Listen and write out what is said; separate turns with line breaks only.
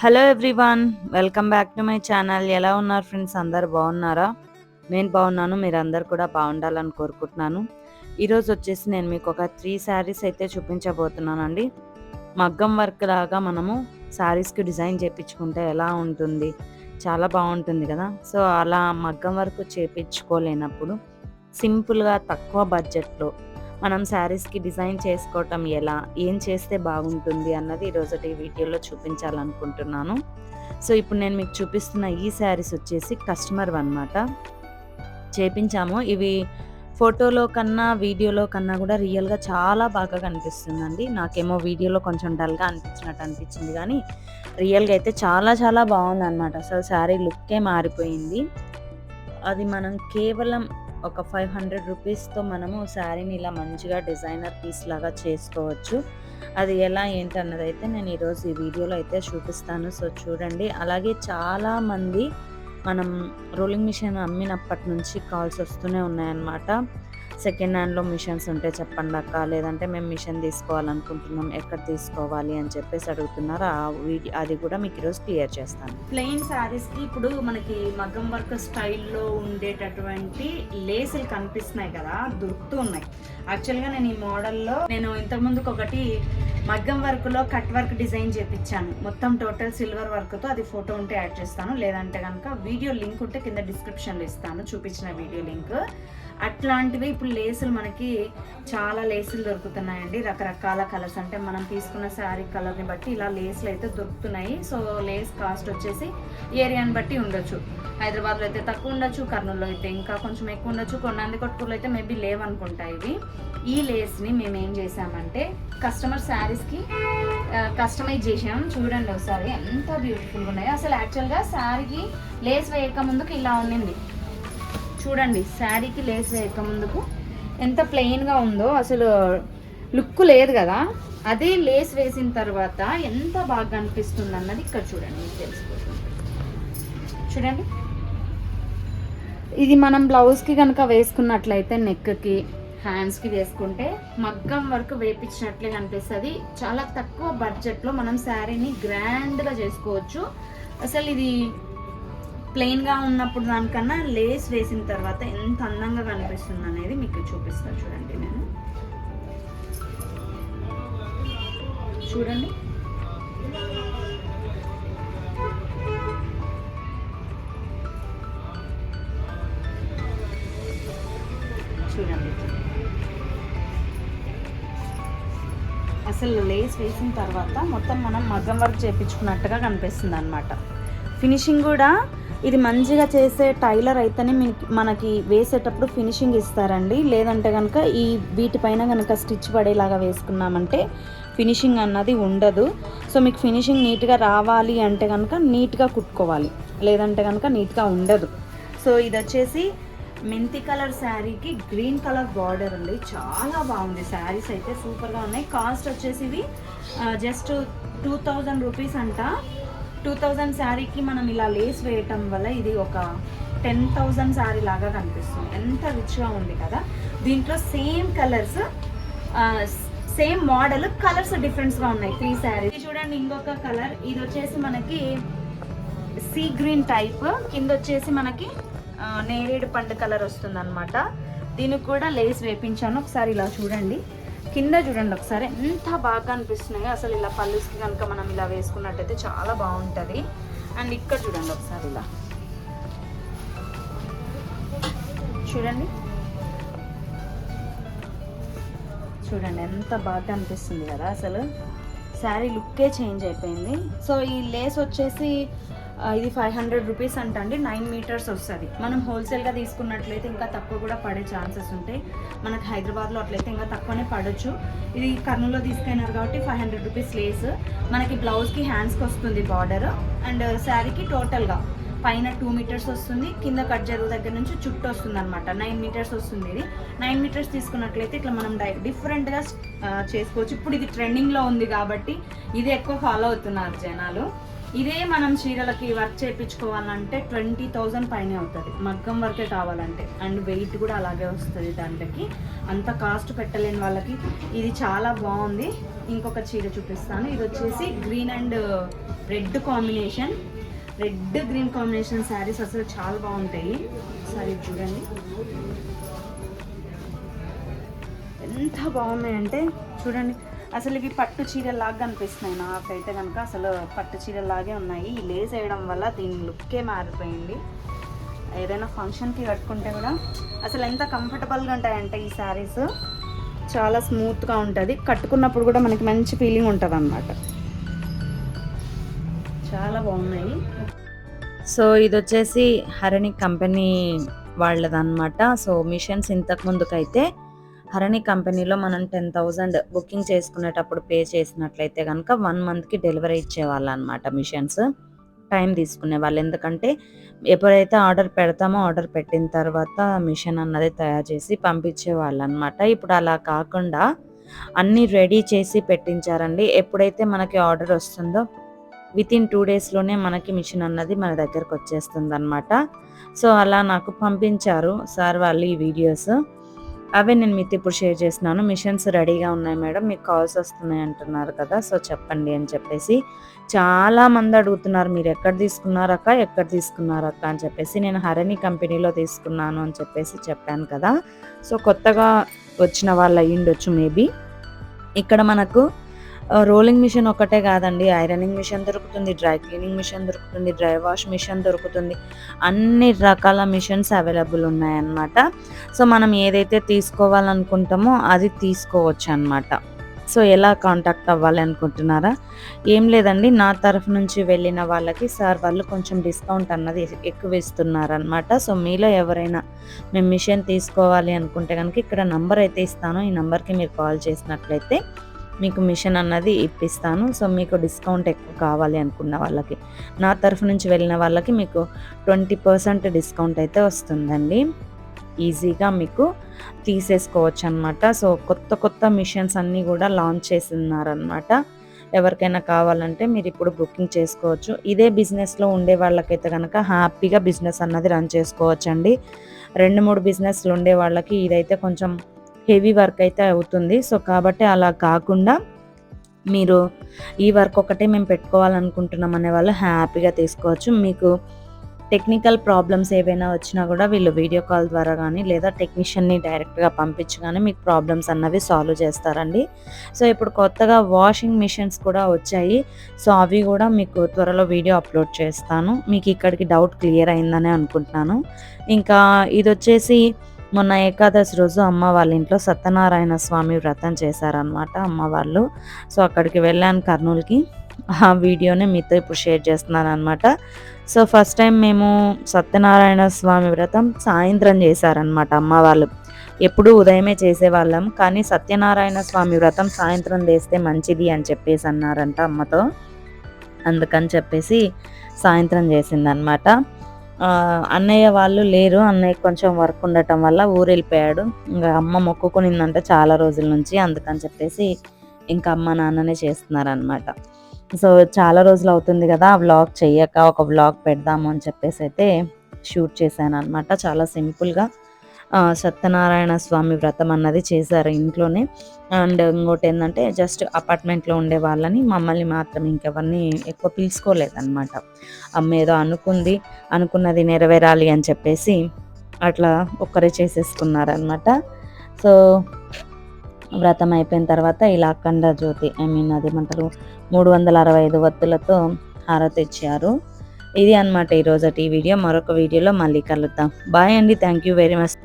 Hello everyone welcome back to my channel ఎలా ఉన్నారు friends అందరు బాగున్నారా? నేను బాగున్నాను మీరు అందరు కూడా బాగుండాలని కోరుకుంటున్నాను. ఈరోజు వచ్చేసి నేను మీకు ఒక త్రీ శారీస్ అయితే చూపించబోతున్నానండి. మగ్గం వర్క్ లాగా మనము శారీస్కి డిజైన్ చేయించుకుంటే ఎలా ఉంటుంది? చాలా బాగుంటుంది కదా? సో అలా మగ్గం వర్క్ చేపించుకోలేనప్పుడు సింపుల్గా తక్కువ బడ్జెట్లో మనం శారీస్కి డిజైన్ చేసుకోవటం ఎలా? ఏం చేస్తే బాగుంటుంది అన్నది ఈరోజు ఈ వీడియోలో చూపించాలనుకుంటున్నాను. సో ఇప్పుడు నేను మీకు చూపిస్తున్న ఈ శారీస్ వచ్చేసి కస్టమర్ అనమాట చేపించాము. ఇవి ఫోటోలో కన్నా వీడియోలో కన్నా కూడా రియల్గా చాలా బాగా కనిపిస్తుందండి. నాకేమో వీడియోలో కొంచెం డల్గా అనిపించినట్టు అనిపించింది కానీ రియల్గా అయితే చాలా చాలా బాగుంది అనమాట అసలు శారీ లుక్కే మారిపోయింది. అది మనం కేవలం ఒక ఫైవ్ హండ్రెడ్ రూపీస్తో మనము శారీని ఇలా మంచిగా డిజైనర్ పీస్ లాగా చేసుకోవచ్చు. అది ఎలా ఏంటన్నది అయితే నేను ఈరోజు ఈ వీడియోలో అయితే చూపిస్తాను. సో చూడండి. అలాగే చాలామంది మనం రోలింగ్ మిషన్ అమ్మినప్పటి నుంచి కాల్స్ వస్తూనే ఉన్నాయన్నమాట. సెకండ్ హ్యాండ్లో మిషన్స్ ఉంటే చెప్పండి అక్క. లేదంటే మేము మిషన్ తీసుకోవాలనుకుంటున్నాం ఎక్కడ తీసుకోవాలి అని చెప్పేసి అడుగుతున్నారు? అది కూడా మీకు ఈరోజు క్లియర్ చేస్తాను.
ప్లెయిన్ శారీస్కి ఇప్పుడు మనకి మగ్గం వర్క్ స్టైల్లో ఉండేటటువంటి లేసులు కనిపిస్తున్నాయి కదా దొరుకుతూ ఉన్నాయి. యాక్చువల్గా నేను ఈ మోడల్లో నేను ఇంతకుముందుకు ఒకటి మగ్గం వర్క్లో కట్ వర్క్ డిజైన్ చేపించాను మొత్తం టోటల్ సిల్వర్ వర్క్తో అది ఫోటో ఉంటే యాడ్ చేస్తాను. లేదంటే కనుక వీడియో లింక్ ఉంటే కింద డిస్క్రిప్షన్లో ఇస్తాను చూపించిన వీడియో లింక్. అట్లాంటివి ఇప్పుడు లేసులు మనకి చాలా లేసులు దొరుకుతున్నాయండి. రకరకాల కలర్స్ అంటే మనం తీసుకున్న శారీ కలర్ని బట్టి ఇలా లేసులు అయితే దొరుకుతున్నాయి. సో లేస్ కాస్ట్ వచ్చేసి ఏరియాని బట్టి ఉండొచ్చు. హైదరాబాద్లో అయితే తక్కువ ఉండొచ్చు కర్నూలులో అయితే ఇంకా కొంచెం ఎక్కువ ఉండొచ్చు. కొన్ని కొట్టుకులు అయితే మేబీ లేవనుకుంటా ఇవి. ఈ లేస్ని మేము ఏం చేసామంటే కస్టమర్ శారీస్కి కస్టమైజ్ చేసాం చూడండి ఒకసారి ఎంత బ్యూటిఫుల్గా ఉన్నాయో. అసలు యాక్చువల్గా శారీకి లేస్ వేయక ముందుకు ఇలా ఉండింది. చూడండి శారీకి లేస్ వేయక ముందుకు ఎంత ప్లెయిన్గా ఉందో. అసలు లుక్ లేదు కదా. అదే లేస్ వేసిన తర్వాత ఎంత బాగా అనిపిస్తుంది అన్నది ఇక్కడ చూడండి మీకు తెలిసిపోతుంది. చూడండి. ఇది మనం బ్లౌజ్కి కనుక వేసుకున్నట్లయితే నెక్కి హ్యాండ్స్కి వేసుకుంటే మగ్గం వరకు వేపించినట్లే కనిపిస్తుంది. చాలా తక్కువ బడ్జెట్లో మనం శారీని గ్రాండ్గా చేసుకోవచ్చు. అసలు ఇది ప్లెయిన్గా ఉన్నప్పుడు దానికన్నా లేస్ వేసిన తర్వాత ఎంత అందంగా కనిపిస్తుంది అనేది మీకు చూపిస్తాను చూడండి నేను. చూడండి. చూడండి. అసలు లేస్ వేసిన తర్వాత మొత్తం మనం మగ్గం వర్క్ చేయించుకున్నట్టుగా కనిపిస్తుంది అనమాట ఫినిషింగ్ కూడా ఇది మంచిగా చేసే టైలర్ అయితేనే మనకి వేసేటప్పుడు ఫినిషింగ్ ఇస్తారండి. లేదంటే కనుక ఈ వీటిపైన కనుక స్టిచ్ పడేలాగా వేసుకున్నామంటే ఫినిషింగ్ అన్నది ఉండదు. సో మీకు ఫినిషింగ్ నీట్గా రావాలి అంటే కనుక నీట్గా కుట్టుకోవాలి. లేదంటే కనుక నీట్గా ఉండదు. సో ఇది వచ్చేసి మెంతి కలర్ శారీకి గ్రీన్ కలర్ బార్డర్ ఉంది. చాలా బాగుంది. శారీస్ అయితే సూపర్గా ఉన్నాయి. కాస్ట్ వచ్చేసి ఇవి జస్ట్ టూ థౌజండ్ రూపీస్ అంట. టూ థౌజండ్ శారీకి మనం ఇలా లేస్ వేయటం వల్ల ఇది ఒక టెన్ థౌజండ్ శారీ లాగా కనిపిస్తుంది. ఎంత రిచ్గా ఉంది కదా. దీంట్లో same colours same model colours డిఫరెంట్స్గా ఉన్నాయి త్రీ శారీ చూడండి ఇంకొక కలర్. ఇది వచ్చేసి మనకి సీ గ్రీన్ టైప్. కింద వచ్చేసి మనకి నేరేడు పండు కలర్ వస్తుంది అనమాట దీనికి కూడా లేస్ వేపించాను. ఒకసారి ఇలా చూడండి. కింద చూడండి ఒకసారి. ఎంత బాగా అనిపిస్తున్నాయి. అసలు ఇలా పళ్ళుస్కి కనుక మనం ఇలా వేసుకున్నట్టయితే చాలా బాగుంటుంది. అండ్ ఇక్కడ చూడండి ఒకసారి ఇలా. చూడండి. చూడండి ఎంత బాగా అనిపిస్తుంది కదా అసలు. శారీ లుక్కే చేంజ్ అయిపోయింది. సో ఈ లేస్ వచ్చేసి ఇది ఫైవ్ హండ్రెడ్ రూపీస్ అంట అండి నైన్ మీటర్స్ వస్తుంది. మనం హోల్సేల్గా తీసుకున్నట్లయితే ఇంకా తక్కువ కూడా పడే ఛాన్సెస్ ఉంటాయి. మనకు హైదరాబాద్లో అట్లయితే ఇంకా తక్కువనే పడవచ్చు ఇది కర్నూలులో తీసుకెళ్ళినారు కాబట్టి ఫైవ్ హండ్రెడ్ రూపీస్ లేస్ మనకి బ్లౌజ్కి హ్యాండ్స్కి వస్తుంది బార్డర్ అండ్ శారీకి టోటల్గా పైన టూ మీటర్స్ వస్తుంది. కింద కట్ జరుగు దగ్గర నుంచి చుట్టూ వస్తుంది అనమాట నైన్ మీటర్స్ వస్తుంది ఇది. నైన్ మీటర్స్ తీసుకున్నట్లయితే ఇట్లా మనం డిఫరెంట్గా uh, చేసుకోవచ్చు. ఇప్పుడు ఇది ట్రెండింగ్లో ఉంది కాబట్టి ఇది ఎక్కువ ఫాలో అవుతున్నారు జనాలు. ఇదే మనం చీరలకి వర్క్ చేయించుకోవాలంటే ట్వంటీ థౌజండ్ పైన అవుతుంది. మగ్గం వర్కే కావాలంటే. అండ్ వెయిట్ కూడా అలాగే వస్తుంది దాంట్లోకి. అంత కాస్ట్ పెట్టలేని వాళ్ళకి ఇది చాలా బాగుంది. ఇంకొక చీర చూపిస్తాను. ఇది వచ్చేసి green and red combination red green combination saris అసలు చాలా బాగుంటాయి. సారీ చూడండి. ఎంత బాగున్నాయంటే చూడండి. అసలు ఇవి పట్టు చీరలాగా కనిపిస్తున్నాయి నాకైతే కనుక. అసలు పట్టు చీరలాగే ఉన్నాయి. ఈ లేస్ వేయడం వల్ల దీని లుక్కే మారిపోయింది. ఏదైనా ఫంక్షన్కి కట్టుకుంటే కూడా అసలు ఎంత కంఫర్టబుల్గా ఉంటాయంటే ఈ శారీస్. చాలా స్మూత్గా ఉంటుంది. కట్టుకున్నప్పుడు కూడా మనకి మంచి ఫీలింగ్ ఉంటుంది అన్నమాట చాలా బాగున్నాయి.
సో ఇది వచ్చేసి హరణి కంపెనీ వాళ్ళదన్నమాట. సో మిషన్స్ ఇంతకు ముందుకైతే హరణి కంపెనీలో మనం టెన్ థౌజండ్ బుకింగ్ చేసుకునేటప్పుడు పే చేసినట్లయితే కనుక వన్ మంత్కి డెలివరీ ఇచ్చేవాళ్ళు అనమాట మిషన్స్. టైం తీసుకునే వాళ్ళు. ఎందుకంటే ఎప్పుడైతే ఆర్డర్ పెడతామో ఆర్డర్ పెట్టిన తర్వాత మిషన్ అన్నది తయారు చేసి పంపించేవాళ్ళు అనమాట ఇప్పుడు అలా కాకుండా అన్నీ రెడీ చేసి పెట్టించారండి. ఎప్పుడైతే మనకి ఆర్డర్ వస్తుందో విత్ ఇన్ టూ డేస్లోనే మనకి మిషన్ అన్నది మన దగ్గరకు వచ్చేస్తుంది అనమాట సో అలా నాకు పంపించారు సార్ వాళ్ళు ఈ వీడియోస్. అవే నేను మీతో ఇప్పుడు షేర్ చేస్తున్నాను. మిషన్స్ రెడీగా ఉన్నాయి మేడం. మీకు కాల్స్ వస్తున్నాయి అంటున్నారు కదా సో చెప్పండి అని చెప్పేసి. చాలా మంది అడుగుతున్నారు మీరు ఎక్కడ తీసుకున్నారక్క ఎక్కడ తీసుకున్నారక్క అని చెప్పేసి. నేను హరణి కంపెనీలో తీసుకున్నాను అని చెప్పేసి చెప్పాను కదా. సో కొత్తగా వచ్చిన వాళ్ళు అయ్యిండొచ్చు మేబీ ఇక్కడ మనకు రోలింగ్ మిషన్ ఒకటే కాదండి ఐరనింగ్ మిషన్ దొరుకుతుంది డ్రై క్లీనింగ్ మిషన్ దొరుకుతుంది డ్రై వాష్ మిషన్ దొరుకుతుంది. అన్ని రకాల మిషన్స్ అవైలబుల్ ఉన్నాయన్నమాట. సో మనం ఏదైతే తీసుకోవాలనుకుంటామో అది తీసుకోవచ్చు అనమాట సో ఎలా కాంటాక్ట్ అవ్వాలి అనుకుంటున్నారా? ఏం లేదండి నా తరఫు నుంచి వెళ్ళిన వాళ్ళకి సార్ వాళ్ళు కొంచెం డిస్కౌంట్ అన్నది ఎక్కువ ఇస్తున్నారనమాట సో మీలో ఎవరైనా మేము మిషన్ తీసుకోవాలి అనుకుంటే కనుక ఇక్కడ నంబర్ అయితే ఇస్తాను. ఈ నంబర్కి మీరు కాల్ చేసినట్లయితే మీకు మిషన్ అన్నది ఇప్పిస్తాను. సో మీకు డిస్కౌంట్ ఎక్కువ కావాలి అనుకున్న వాళ్ళకి. నా తరఫు నుంచి వెళ్ళిన వాళ్ళకి మీకు ట్వంటీ పర్సెంట్ డిస్కౌంట్ అయితే వస్తుందండి. ఈజీగా మీకు తీసేసుకోవచ్చు అనమాట సో కొత్త కొత్త మిషన్స్ అన్నీ కూడా లాంచ్ చేస్తున్నారనమాట ఎవరికైనా కావాలంటే మీరు ఇప్పుడు బుకింగ్ చేసుకోవచ్చు. ఇదే బిజినెస్లో ఉండే వాళ్ళకైతే కనుక హ్యాపీగా బిజినెస్ అన్నది రన్ చేసుకోవచ్చండి. రెండు మూడు బిజినెస్లు ఉండే వాళ్ళకి ఇదైతే కొంచెం హెవీ వర్క్ అయితే అవుతుంది. సో కాబట్టి అలా కాకుండా మీరు ఈ వర్క్ ఒకటే మేము పెట్టుకోవాలనుకుంటున్నాం అనే వాళ్ళు హ్యాపీగా తీసుకోవచ్చు. మీకు టెక్నికల్ ప్రాబ్లమ్స్ ఏవైనా వచ్చినా కూడా వీళ్ళు వీడియో కాల్ ద్వారా కానీ లేదా టెక్నీషియన్ని డైరెక్ట్గా పంపించి కానీ మీకు ప్రాబ్లమ్స్ అన్నవి సాల్వ్ చేస్తారండి. సో ఇప్పుడు కొత్తగా వాషింగ్ మిషన్స్ కూడా వచ్చాయి. సో అవి కూడా మీకు త్వరలో వీడియో అప్లోడ్ చేస్తాను. మీకు ఇక్కడికి డౌట్ క్లియర్ అయిందనే అనుకుంటున్నాను. ఇంకా ఇది వచ్చేసి మొన్న ఏకాదశి రోజు అమ్మ వాళ్ళ ఇంట్లో సత్యనారాయణ స్వామి వ్రతం చేశారనమాట అమ్మ వాళ్ళు. సో అక్కడికి వెళ్ళాను కర్నూలుకి. ఆ వీడియోని మీతో ఇప్పుడు షేర్ చేస్తున్నాను అనమాట సో ఫస్ట్ టైం మేము సత్యనారాయణ స్వామి వ్రతం సాయంత్రం చేశారనమాట అమ్మ వాళ్ళు. ఎప్పుడూ ఉదయమే చేసేవాళ్ళం కానీ సత్యనారాయణ స్వామి వ్రతం సాయంత్రం చేస్తే మంచిది అని చెప్పేసి అన్నారంట అమ్మతో. అందుకని చెప్పేసి సాయంత్రం చేసిందనమాట అనమాట అన్నయ్య వాళ్ళు లేరు. అన్నయ్య కొంచెం వర్క్ ఉండటం వల్ల ఊరు వెళ్ళిపోయాడు ఇంకా అమ్మ మొక్కుకునిందంటే చాలా రోజుల నుంచి. అందుకని చెప్పేసి ఇంకా అమ్మ నాన్ననే చేస్తున్నారనమాట సో చాలా రోజులు అవుతుంది కదా ఆ వ్లాగ్ చెయ్యక ఒక వ్లాగ్ పెడదాము అని చెప్పేసి అయితే షూట్ చేశాను అనమాట చాలా సింపుల్గా సత్యనారాయణ స్వామి వ్రతం అన్నది చేశారు ఇంట్లోనే. అండ్ ఇంకోటి ఏంటంటే జస్ట్ అపార్ట్మెంట్లో ఉండే వాళ్ళని మమ్మల్ని మాత్రం ఇంకెవరిని ఎక్కువ పిలుచుకోలేదన్నమాట. అమ్మ ఏదో అనుకుంది అనుకున్నది నెరవేరాలి అని చెప్పేసి అట్లా ఒక్కరే చేసేసుకున్నారనమాట సో వ్రతం అయిపోయిన తర్వాత ఇలా అఖండ జ్యోతి ఐ మీన్ అదేమంటారు మూడు వందల అరవై ఐదు వత్తులతో హారతి ఇచ్చారు ఇది అనమాట ఈరోజు ఈ వీడియో. మరొక వీడియోలో మళ్ళీ కలుద్దాం. బాయ్ అండి. Thank you very much.